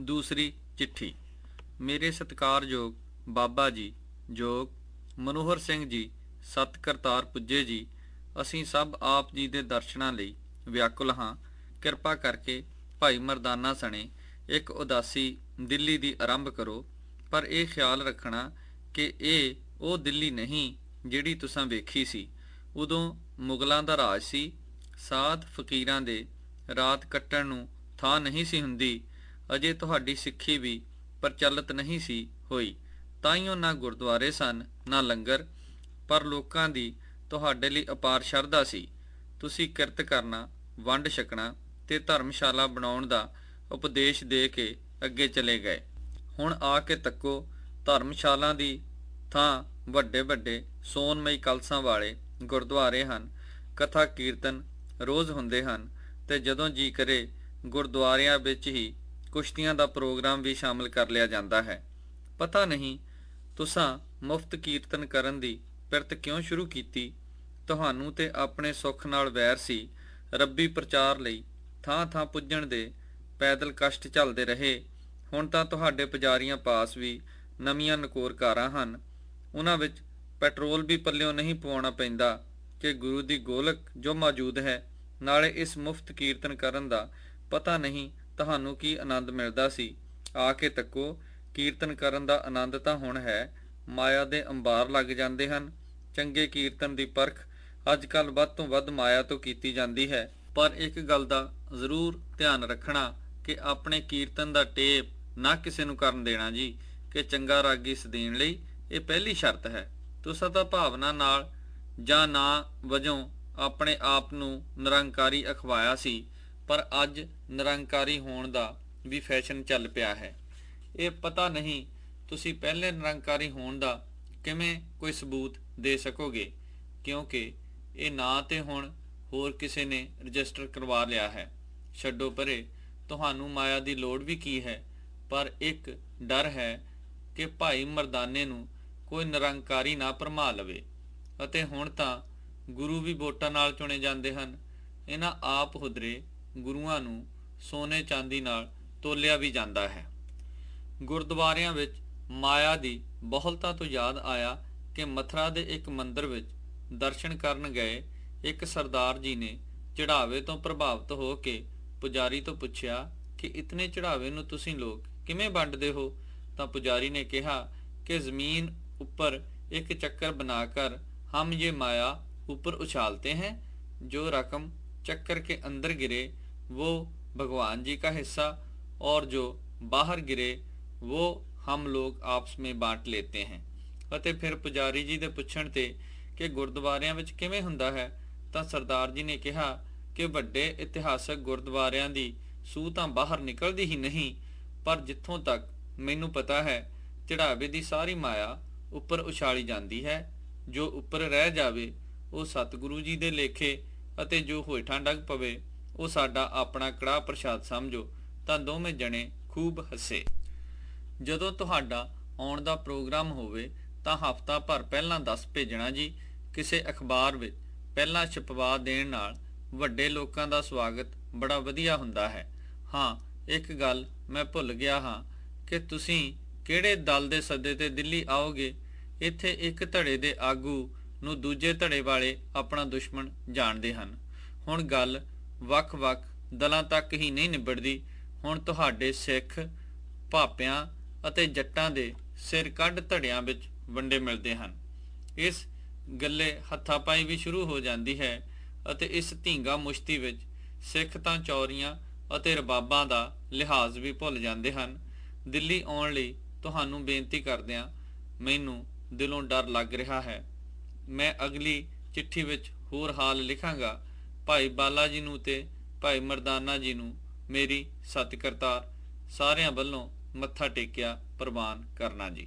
ਦੂਸਰੀ ਚਿੱਠੀ। ਮੇਰੇ ਸਤਿਕਾਰਯੋਗ ਬਾਬਾ ਜੀ, ਜੋਗ ਮਨੋਹਰ ਸਿੰਘ ਜੀ, ਸਤ ਕਰਤਾਰ ਪੁੱਜੇ ਜੀ, ਅਸੀਂ ਸਭ ਆਪ ਜੀ ਦੇ ਦਰਸ਼ਨਾਂ ਲਈ ਵਿਆਕੁਲ ਹਾਂ। ਕਿਰਪਾ ਕਰਕੇ ਭਾਈ ਮਰਦਾਨਾ ਸਣੇ ਇੱਕ ਉਦਾਸੀ ਦਿੱਲੀ ਦੀ ਆਰੰਭ ਕਰੋ। ਪਰ ਇਹ ਖਿਆਲ ਰੱਖਣਾ ਕਿ ਇਹ ਉਹ ਦਿੱਲੀ ਨਹੀਂ ਜਿਹੜੀ ਤੁਸੀਂ ਵੇਖੀ ਸੀ। ਉਦੋਂ ਮੁਗਲਾਂ ਦਾ ਰਾਜ ਸੀ। ਸਾਧ ਫਕੀਰਾਂ ਦੇ ਰਾਤ ਕੱਟਣ ਨੂੰ ਥਾਂ ਨਹੀਂ ਸੀ ਹੁੰਦੀ। ਅਜੇ ਤੁਹਾਡੀ ਸਿੱਖੀ ਵੀ ਪ੍ਰਚਲਿਤ ਨਹੀਂ ਸੀ ਹੋਈ। ਤਾਈਓ ਨਾ ਗੁਰਦੁਆਰੇ ਸਨ, ਨਾ ਲੰਗਰ, ਪਰ ਲੋਕਾਂ ਦੀ ਤੁਹਾਡੇ ਲਈ ਅਪਾਰ ਸ਼ਰਧਾ ਸੀ। ਤੁਸੀਂ ਕਿਰਤ ਕਰਨਾ, ਵੰਡ ਛਕਣਾ ਤੇ ਧਰਮਸ਼ਾਲਾ ਬਣਾਉਣ ਦਾ ਉਪਦੇਸ਼ ਦੇ ਕੇ ਅੱਗੇ ਚਲੇ ਗਏ। ਹੁਣ ਆ ਕੇ ਤੱਕੋ ਧਰਮਸ਼ਾਲਾ ਦੀ ਥਾਂ ਵੱਡੇ ਵੱਡੇ ਸੋਨਮਈ ਕਲਸਾਂ ਵਾਲੇ ਗੁਰਦੁਆਰੇ ਹਨ। ਕਥਾ ਕੀਰਤਨ ਰੋਜ਼ ਹੁੰਦੇ ਹਨ ਤੇ ਜਦੋਂ ਜੀ ਕਰੇ, ਗੁਰਦੁਆਰਿਆਂ ਵਿੱਚ ਹੀ ਕੁਸ਼ਤੀਆਂ ਦਾ ਪ੍ਰੋਗਰਾਮ ਵੀ ਸ਼ਾਮਲ ਕਰ ਲਿਆ ਜਾਂਦਾ ਹੈ। ਪਤਾ ਨਹੀਂ ਤੁਸਾਂ ਮੁਫਤ ਕੀਰਤਨ ਕਰਨ ਦੀ ਪਿਰਤ ਕਿਉਂ ਸ਼ੁਰੂ ਕੀਤੀ? ਤੁਹਾਨੂੰ ਤੇ ਆਪਣੇ ਸੁੱਖ ਨਾਲ ਵੈਰ ਸੀ। ਰੱਬੀ ਪ੍ਰਚਾਰ ਲਈ ਥਾਂ ਥਾਂ ਪੁੱਜਣ ਦੇ ਪੈਦਲ ਕਸ਼ਟ ਝੱਲਦੇ ਰਹੇ। ਹੁਣ ਤਾਂ ਤੁਹਾਡੇ ਪੁਜਾਰੀਆਂ ਪਾਸ ਵੀ ਨਵੀਆਂ ਨਕੋਰ ਕਾਰਾਂ ਹਨ। ਉਹਨਾਂ ਵਿੱਚ ਪੈਟਰੋਲ ਵੀ ਪੱਲਿਓਂ ਨਹੀਂ ਪਵਾਉਣਾ ਪੈਂਦਾ ਕਿ ਗੁਰੂ ਦੀ ਗੋਲਕ ਜੋ ਮੌਜੂਦ ਹੈ। ਨਾਲੇ ਇਸ ਮੁਫਤ ਕੀਰਤਨ ਕਰਨ ਦਾ ਪਤਾ ਨਹੀਂ ਤੁਹਾਨੂੰ ਕੀ ਆਨੰਦ ਮਿਲਦਾ ਸੀ? ਆ ਕੇ ਤੱਕੋ, ਕੀਰਤਨ ਕਰਨ ਦਾ ਆਨੰਦ ਤਾਂ ਹੁਣ ਹੈ, ਮਾਇਆ ਦੇ ਅੰਬਾਰ ਲੱਗ ਜਾਂਦੇ ਹਨ। ਚੰਗੇ ਕੀਰਤਨ ਦੀ ਪਰਖ ਅੱਜ ਕੱਲ ਵੱਧ ਤੋਂ ਵੱਧ ਮਾਇਆ ਤੋਂ ਕੀਤੀ ਜਾਂਦੀ ਹੈ। ਪਰ ਇੱਕ ਗੱਲ ਦਾ ਜ਼ਰੂਰ ਧਿਆਨ ਰੱਖਣਾ ਕਿ ਆਪਣੇ ਕੀਰਤਨ ਦਾ ਟੇਪ ਨਾ ਕਿਸੇ ਨੂੰ ਕਰਨ ਦੇਣਾ ਜੀ, ਕਿ ਚੰਗਾ ਰਾਗੀ ਸਦੀਨ ਲਈ ਇਹ ਪਹਿਲੀ ਸ਼ਰਤ ਹੈ। ਤੁਸੀਂ ਤਾਂ ਭਾਵਨਾ ਨਾਲ ਜਾਂ ਨਾ ਵਜੋਂ ਆਪਣੇ ਆਪ ਨੂੰ ਨਿਰੰਕਾਰੀ ਅਖਵਾਇਆ ਸੀ। ਪਰ ਅੱਜ ਨਿਰੰਕਾਰੀ ਹੋਣ ਦਾ ਵੀ ਫੈਸ਼ਨ ਚੱਲ ਪਿਆ ਹੈ। ਇਹ ਪਤਾ ਨਹੀਂ ਤੁਸੀਂ ਪਹਿਲੇ ਨਿਰੰਕਾਰੀ ਹੋਣ ਦਾ ਕਿਵੇਂ ਕੋਈ ਸਬੂਤ ਦੇ ਸਕੋਗੇ, ਕਿਉਂਕਿ ਇਹ ਨਾਂ ਤੇ ਹੁਣ ਹੋਰ ਕਿਸੇ ਨੇ ਰਜਿਸਟਰ ਕਰਵਾ ਲਿਆ ਹੈ। ਛੱਡੋ ਪਰੇ, ਤੁਹਾਨੂੰ ਮਾਇਆ ਦੀ ਲੋੜ ਵੀ ਕੀ ਹੈ? ਪਰ ਇੱਕ ਡਰ ਹੈ ਕਿ ਭਾਈ ਮਰਦਾਨੇ ਨੂੰ ਕੋਈ ਨਿਰੰਕਾਰੀ ਨਾ ਭਰਮਾ ਲਵੇ। ਅਤੇ ਹੁਣ ਤਾਂ ਗੁਰੂ ਵੀ ਵੋਟਾਂ ਨਾਲ ਚੁਣੇ ਜਾਂਦੇ ਹਨ। ਇਹਨਾਂ ਆਪ ਹੁਦਰੇ ਗੁਰੂਆਂ ਨੂੰ ਸੋਨੇ ਚਾਂਦੀ ਨਾਲ ਤੋਲਿਆ ਵੀ ਜਾਂਦਾ ਹੈ ਗੁਰਦੁਆਰਿਆਂ ਵਿੱਚ ਮਾਇਆ ਦੀ ਬਹੁਲਤਾ ਤੋਂ ਯਾਦ ਆਇਆ ਕਿ ਮਥਰਾ ਦੇ ਇੱਕ ਮੰਦਿਰ ਵਿੱਚ ਦਰਸ਼ਨ ਕਰਨ ਗਏ ਇੱਕ ਸਰਦਾਰ ਜੀ ਨੇ ਚੜਾਵੇ ਤੋਂ ਪ੍ਰਭਾਵਿਤ ਹੋ ਕੇ ਪੁਜਾਰੀ ਤੋਂ ਪੁੱਛਿਆ ਕਿ ਇਤਨੇ ਚੜਾਵੇ ਨੂੰ ਤੁਸੀਂ ਲੋਕ ਕਿਵੇਂ ਵੰਡਦੇ ਹੋ ਤਾਂ ਪੁਜਾਰੀ ਨੇ ਕਿਹਾ ਕਿ ਜ਼ਮੀਨ ਉੱਪਰ ਇੱਕ ਚੱਕਰ बनाकर हम ये माया ऊपर उछालते हैं जो रकम चक्कर के अंदर गिरे वो भगवान जी का हिस्सा और जो बाहर गिरे वो हम लोग आपस में बांट लेते हैं ਅਤੇ ਫਿਰ ਪੁਜਾਰੀ ਜੀ ਦੇ ਪੁੱਛਣ ਤੇ ਕਿ ਗੁਰਦੁਆਰਿਆਂ ਵਿੱਚ ਕਿਵੇਂ ਹੁੰਦਾ ਹੈ ਤਾਂ ਸਰਦਾਰ ਜੀ ਨੇ ਕਿਹਾ ਕਿ ਵੱਡੇ ਇਤਿਹਾਸਕ ਗੁਰਦੁਆਰਿਆਂ ਦੀ ਸੂਹ ਤਾਂ ਬਾਹਰ ਨਿਕਲਦੀ ਹੀ ਨਹੀਂ ਪਰ ਜਿੱਥੋਂ ਤੱਕ ਮੈਨੂੰ ਪਤਾ ਹੈ ਚੜਾਵੇ ਦੀ ਸਾਰੀ ਮਾਇਆ ਉੱਪਰ ਉਛਾਲੀ ਜਾਂਦੀ ਹੈ ਜੋ ਉੱਪਰ ਰਹਿ ਜਾਵੇ ਉਹ ਸਤਿਗੁਰੂ ਜੀ ਦੇ ਲੇਖੇ ਅਤੇ ਜੋ ਹੋਇਠਾਂ ਡਗ ਪਵੇ ਉਹ ਸਾਡਾ ਆਪਣਾ ਕੜਾਹ ਪ੍ਰਸ਼ਾਦ ਸਮਝੋ, ਤਾਂ ਦੋਵੇਂ ਜਣੇ ਖੂਬ ਹੱਸੇ। ਜਦੋਂ ਤੁਹਾਡਾ ਆਉਣ ਦਾ ਪ੍ਰੋਗਰਾਮ ਹੋਵੇ, ਤਾਂ ਹਫਤਾ ਭਰ ਪਹਿਲਾਂ ਦੱਸ ਭੇਜਣਾ ਜੀ, ਕਿਸੇ ਅਖਬਾਰ ਵਿੱਚ ਪਹਿਲਾਂ ਛਪਵਾ ਦੇਣ ਨਾਲ ਵੱਡੇ ਲੋਕਾਂ ਦਾ ਸਵਾਗਤ ਬੜਾ ਵਧੀਆ ਹੁੰਦਾ ਹੈ। ਹਾਂ, ਇੱਕ ਗੱਲ ਮੈਂ ਭੁੱਲ ਗਿਆ ਹਾਂ ਕਿ ਤੁਸੀਂ ਕਿਹੜੇ ਦਲ ਦੇ ਸੱਦੇ ਤੇ ਦਿੱਲੀ ਆਓਗੇ? ਇੱਥੇ ਇੱਕ ਧੜੇ ਦੇ ਆਗੂ ਨੂੰ ਦੂਜੇ ਧੜੇ ਵਾਲੇ ਆਪਣਾ ਦੁਸ਼ਮਣ ਜਾਣਦੇ ਹਨ। ਹੁਣ ਗੱਲ ਵੱਖ-ਵੱਖ ਦਲਾਂ ਤੱਕ ਹੀ ਨਹੀਂ ਨਿਬੜਦੀ। ਹੁਣ ਤੁਹਾਡੇ ਸਿੱਖ ਭਾਪਿਆਂ ਅਤੇ ਜੱਟਾਂ ਦੇ ਸਿਰ ਕੱਢ ਧੜਿਆਂ ਵਿੱਚ ਵੰਡੇ ਮਿਲਦੇ ਹਨ। ਇਸ ਗੱਲੇ ਹੱਥਾਪਾਈ ਵੀ ਸ਼ੁਰੂ ਹੋ ਜਾਂਦੀ ਹੈ ਅਤੇ ਇਸ ਧੀਂਗਾ ਮੁਸ਼ਤੀ ਵਿੱਚ ਸਿੱਖ ਤਾਂ ਚੌਰੀਆਂ ਅਤੇ ਰਬਾਬਾਂ ਦਾ ਲਿਹਾਜ਼ ਵੀ ਭੁੱਲ ਜਾਂਦੇ ਹਨ। ਦਿੱਲੀ ਆਉਣ ਲਈ ਤੁਹਾਨੂੰ ਬੇਨਤੀ ਕਰਦਿਆਂ ਮੈਨੂੰ ਦਿਲੋਂ ਡਰ ਲੱਗ ਰਿਹਾ ਹੈ। ਮੈਂ ਅਗਲੀ ਚਿੱਠੀ ਵਿੱਚ ਹੋਰ ਹਾਲ ਲਿਖਾਂਗਾ ਭਾਈ ਬਾਲਾ ਜੀ ਨੂੰ ਤੇ ਭਾਈ ਮਰਦਾਨਾ ਜੀ ਨੂੰ ਮੇਰੀ ਸਤਿ ਕਰਤਾਰ ਸਾਰਿਆਂ ਵੱਲੋਂ ਮੱਥਾ ਟੇਕਿਆ ਪ੍ਰਵਾਨ ਕਰਨਾ ਜੀ।